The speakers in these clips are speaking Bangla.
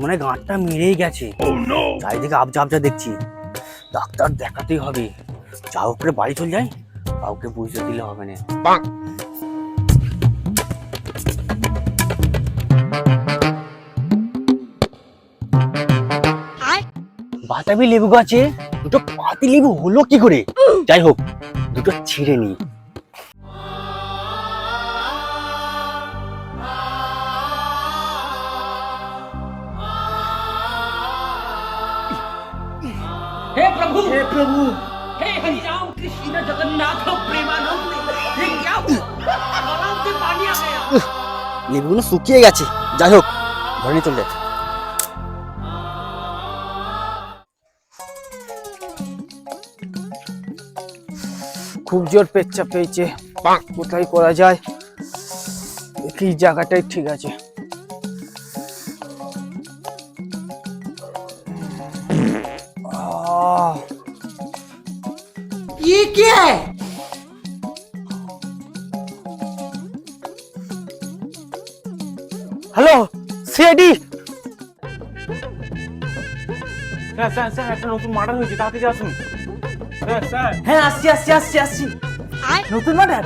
মনে হয় গাঁটটা মেরেই গেছে। চারিদিকে আবজা আবজা দেখছি। ডাক্তার দেখাতেই হবে। যা হোক করে বাড়ি চলে যাই। কাউকে বুঝতে দিলে হবে না। বাতাবি লেবু গাছে দুটো পাতি লেবু হলো কি করে? যাই হোক দুটো ছিঁড়ে নি प्रभु हे प्रभु हे हरि राम कृष्ण जगन्नाथ प्रेमानंद ये क्या हुआ आराम से पानी आ गया লেবুগুলো শুকিয়ে গেছে যাই হোক ঘরে নিয়ে চলে যাচ্ছে খুব জোর পেচ্ছা পেয়েছে কোথায় করা যায় দেখি জায়গাটাই ঠিক আছে hello CID. Sir sir sir একটা নতুন মার্ডার হয়েছে তাড়াতাড়ি আসুন। Sir sir. হ্যাঁ আসছি আসছি আসছি আসছি। নতুন মার্ডার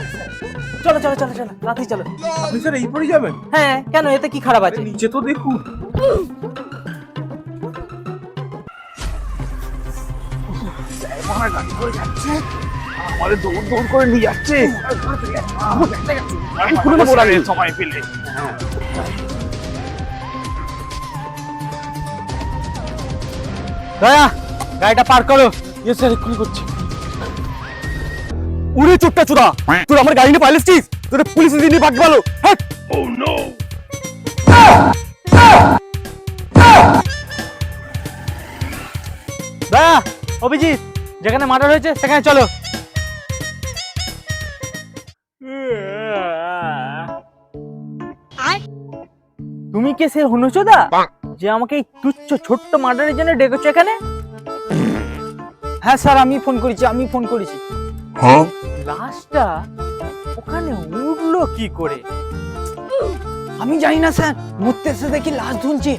চলো চলো চলো চলো রাতেই চলো। আপনি স্যার এই পরে যাবেন? হ্যাঁ কেন? এতে কি খারাপ আছে? নিচে তো দেখুন। আমাদের দৌড় দৌড় করে নিয়ে যাচ্ছে। সবাই পেলে। দয়া গাড়িটা পার করো। ইয়ে স্যার এক্ষুনি করছি। উড়ে চোটটা চোদা তোর আমার গাড়ি নিয়ে পাইলেছিস তোর পুলিশ দিয়ে ভাগ গেল হ্যাঁ দয়া অভিজিৎ যেখানে মার্ডার হয়েছে সেখানে চলো। তুমি কে সে হনুচোদা? যে আমাকে এই তুচ্ছ ছোট্ট মার্ডারের জন্য ডেকেছো এখানে? হ্যাঁ স্যার আমি ফোন করেছি আমি ফোন করেছি। লাশটা ওখানে উঠল কি করে? আমি জানি না স্যার মরতে এসে দেখি লাশ ঝুলছে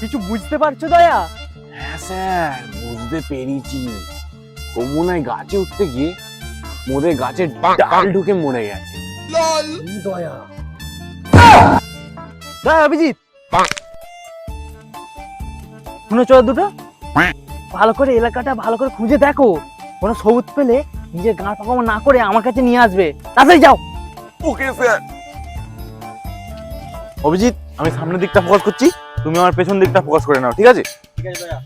কিছু বুঝতে পারছ দয়া? হ্যাঁ স্যার বুঝতে পেরেছি। ও মনে গাছে উঠতে গিয়ে মোদের গাছের ডাল ঢুকে মরে গেছে। দয়া? অভিজিৎ। শুনে চলো দুটো? ভালো করে এলাকাটা ভালো করে খুঁজে দেখো। কোনো সবুজ পেলে নিজের গাঁ পাকামো না করে আমার কাছে নিয়ে আসবে। তাড়াতাড়ি যাও। Okay sir. অভিজিৎ আমি সামনের দিকটা ফোকাস করছি। তুমি আমার পেছন দিকটা ফোকাস করে নাও ঠিক আছে? ঠিক আছে দয়া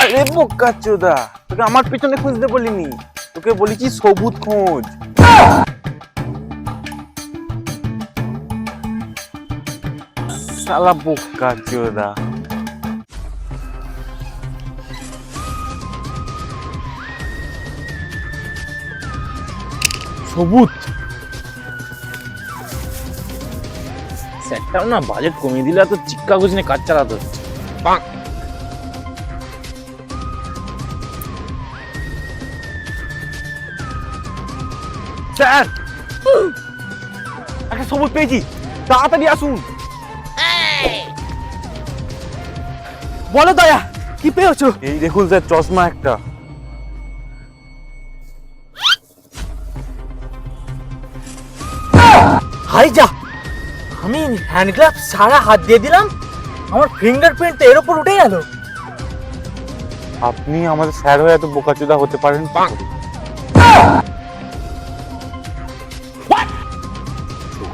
আরে বোকা চোদা তোকে আমার পেছনে খুঁজতে বলিনি। তোকে বলেছি সবুজ খোঁজ। শালা বোকা চোদা। সবুজ? সেটটাও না বাজেট কমিয়ে দিলে তো চিক্কা গুজনে কাজ চালাতে হচ্ছে। স্যার! একটা সবুজ পেয়েছি। তাড়াতাড়ি আসুন। বলো দয়া কি পেয়েছ? এই দেখুন স্যার চশমা একটা। হাই যা! আমি হ্যান্ড গ্লাভ সারা হাত দিয়ে দিলাম আমার ফিঙ্গারপ্রিন্ট তো এর উপর উঠে গেল। আপনি আমাদের স্যার হয়ে এত বোকাচোদা হতে পারেন?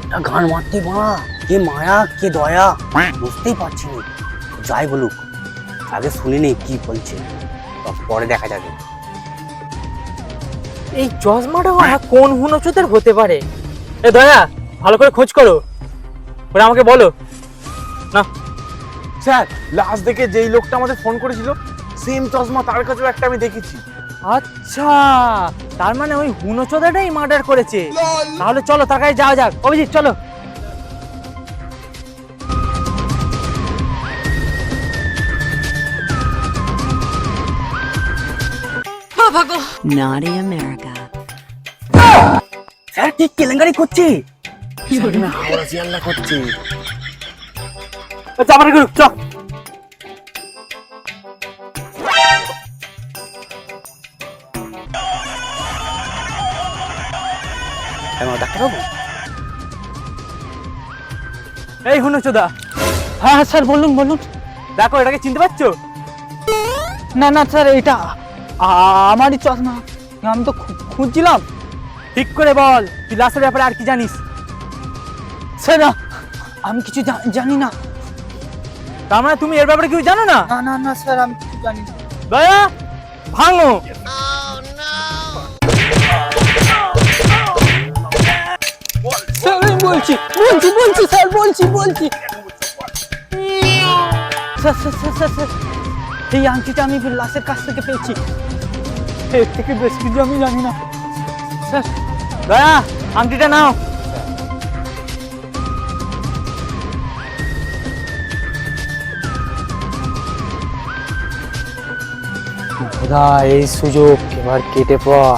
একটা গান মারতে মা কে মায়া কে দয়া বুঝতেই পারছি না। যাই বলুক আগে শুনে নেই কি বলছে পরে দেখা যাবে। এই চশমাটা কোন হুনচোদের হতে পারে? এ দয়া ভালো করে খোঁজ করো। ওরা আমাকে বলো। না। স্যার লাস্ট দেখে যেই লোকটা আমাদের ফোন করেছিল সেম চশমা তার কাছেও একটা আমি দেখেছি। আচ্ছা তার মানে ওই হুনোচোদাটাই মার্ডার করেছে। তাহলে চলো তার কাছে যাওয়া যাক। অভিজিৎ চলো। Naughty America. স্যার ঠিক কেলেঙ্কারি করছি? করছে করুক ডাক্তারবাবু এই হুনুচোদা হ্যাঁ হ্যাঁ স্যার বলুন বলুন। দেখো এটাকে চিনতে পারছ? না না স্যার এটা আমারই চশমা। আমি তো খুঁজছিলাম। ঠিক করে বল তুই লাশের ব্যাপারে আর কি জানিস? স্যার আমি কিছু জানি না। তার মানে তুমি এর ব্যাপারে কিছু জানো না? না না না স্যার আমি কিছু জানি না। দয়া ভাঙো। স্যার আমি বলছি বলছি বলছি স্যার বলছি বলছি। Sir sir sir sir sir এই আংটিটা আমি লাশের কাছ থেকে পেয়েছি। এর থেকে বেশি কিছু আমি জানি না। স্যার। দয়া আংটিটা নাও। খোদা এই সুযোগ এবার কেটে পড়।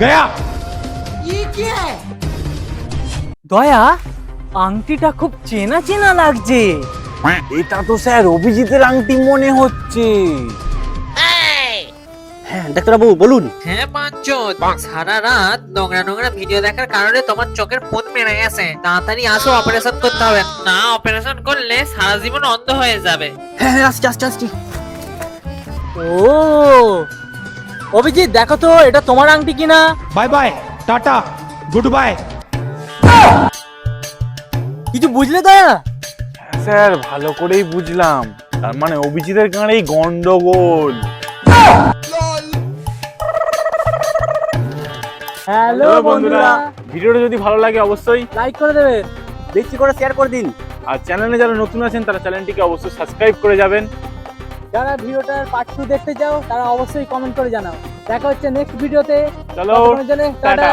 গয়া! দয়া আংটিটা খুব চেনা চেনা লাগছে। এটা তো স্যার অভিজিতের আংটি মনে হচ্ছে। হ্যাঁ ডাক্তারবাবু বলুন। হ্যাঁ পাঁচজন। সারা রাত নোংরা নোংরা ভিডিও দেখার কারণে তোমার চোখের পোত মেরে গেছে। তাড়াতাড়ি আসো অপারেশন করতে হবে। না অপারেশন করলে সারা জীবন অন্ধ হয়ে যাবে। হ্যাঁ হ্যাঁ আসছি আসছি আসছি। ও অভিজিৎ দেখো তো এটা তোমার আংটি কিনা? Bye bye tata good bye. কিছু বুঝলে তো? স্যার ভালো করেই বুঝলাম। তার মানে অভিজিতের গাঁড়েই গন্ডগোল। হ্যালো বন্ধুরা ভিডিওটা যদি ভালো লাগে অবশ্যই লাইক করে দেবে বেশি করে শেয়ার করে দিন। আর চ্যানেলে যারা নতুন আছেন তারা চ্যানেলটিকে অবশ্যই সাবস্ক্রাইব করে যাবেন। যারা ভিডিওটার পার্ট টু দেখতে চাও তারা অবশ্যই কমেন্ট করে জানাও। দেখা হচ্ছে নেক্সট ভিডিওতে চলো। টাটা।